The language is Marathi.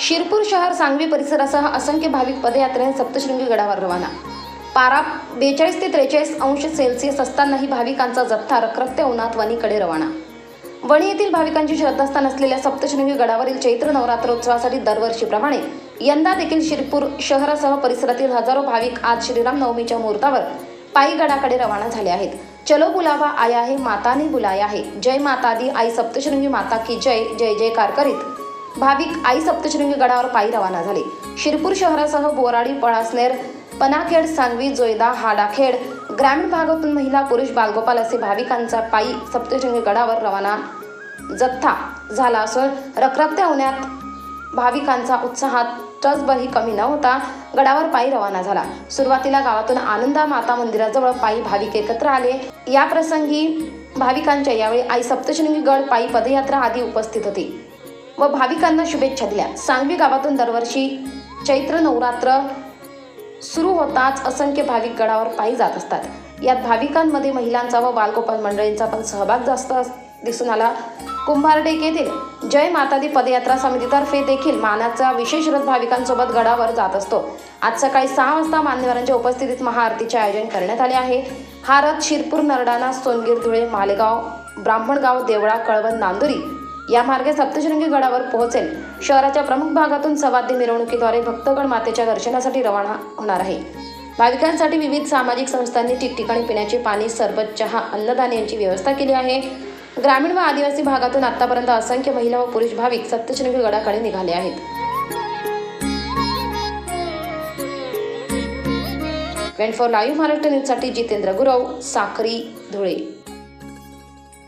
शिरपूर शहर सांगवी परिसरासह असंख्य भाविक पदयात्रेने सप्तशृंगी गडावर रवाना. पारा बेचाळीस ते त्रेचाळीस अंश सेल्सिअस असतानाही भाविकांचा जथ्था रखरखत्या उन्हात वणीकडे रवाना. वणी येथील भाविकांची श्रद्धास्थान असलेल्या सप्तशृंगी गडावरील चैत्र नवरात्रोत्सवासाठी दरवर्षीप्रमाणे यंदा देखील शिरपूर शहरासह परिसरातील हजारो भाविक आज श्रीराम नवमीच्या मुहूर्तावर पायी गडाकडे रवाना झाले आहेत. चलो बुलावा आया आहे माताने बुलाया आहे. जय माता दी आई सप्तशृंगी माता की जय जय जयकार करीत भाविक आई सप्तशृंगी गडावर पायी रवाना झाले. शिरपूर शहरासह बोराडी पळासनेर पनाखेड सांगवी जोयदा हाडाखेड ग्रामीण भागातून महिला पुरुष बालगोपाल असे भाविकांचा पायी सप्तशृंगी गडावर रवाना जथ्था झाला असून रखरखत्या होण्यात भाविकांचा उत्साहात टसबही कमी न होता गडावर पायी रवाना झाला. सुरुवातीला गावातून आनंदा माता मंदिराजवळ पायी भाविक एकत्र आले. या प्रसंगी भाविकांच्या यावेळी आई सप्तशृंगी गड पायी पदयात्रा आदी उपस्थित होती. व भाविकांना शुभेच्छा दिल्या. सांगवी गावातून दरवर्षी चैत्र नवरात्र सुरू होताच असंख्य भाविक गडावर पायी जात असतात. यात भाविकांमध्ये महिलांचा व बालगोपाल मंडळींचा पण सहभाग जास्त दिसून आला. कुंभारडेक येथील जय मातादी पदयात्रा समितीतर्फे देखील मानाचा विशेष रथ भाविकांसोबत गडावर जात असतो. आज सकाळी सहा वाजता मान्यवरांच्या उपस्थितीत महाआरतीचे आयोजन करण्यात आले आहे. हा रथ शिरपूर नरडाणा सोनगीर धुळे मालेगाव ब्राह्मणगाव देवळा कळवण नांदुरी या मार्गे सप्तशृंगी गडावर पोहोचेल. शहराच्या प्रमुख भागातून सवाद्य मिरवणुकीद्वारे भक्तगण मातेच्या दर्शनासाठी रवाना होणार आहे. भाविकांसाठी विविध सामाजिक संस्थांनी ठिकठिकाणी पिण्याचे पाणी सरबत चहा अन्नदान यांची व्यवस्था केली आहे. ग्रामीण व आदिवासी भागातून आतापर्यंत असंख्य महिला व पुरुष भाविक सप्तशृंगी गडाकडे निघाले आहेत. ट्वेंटी फॉर लाईव्ह महाराष्ट्र न्यूजसाठी जितेंद्र गुरव साखरी धुळे.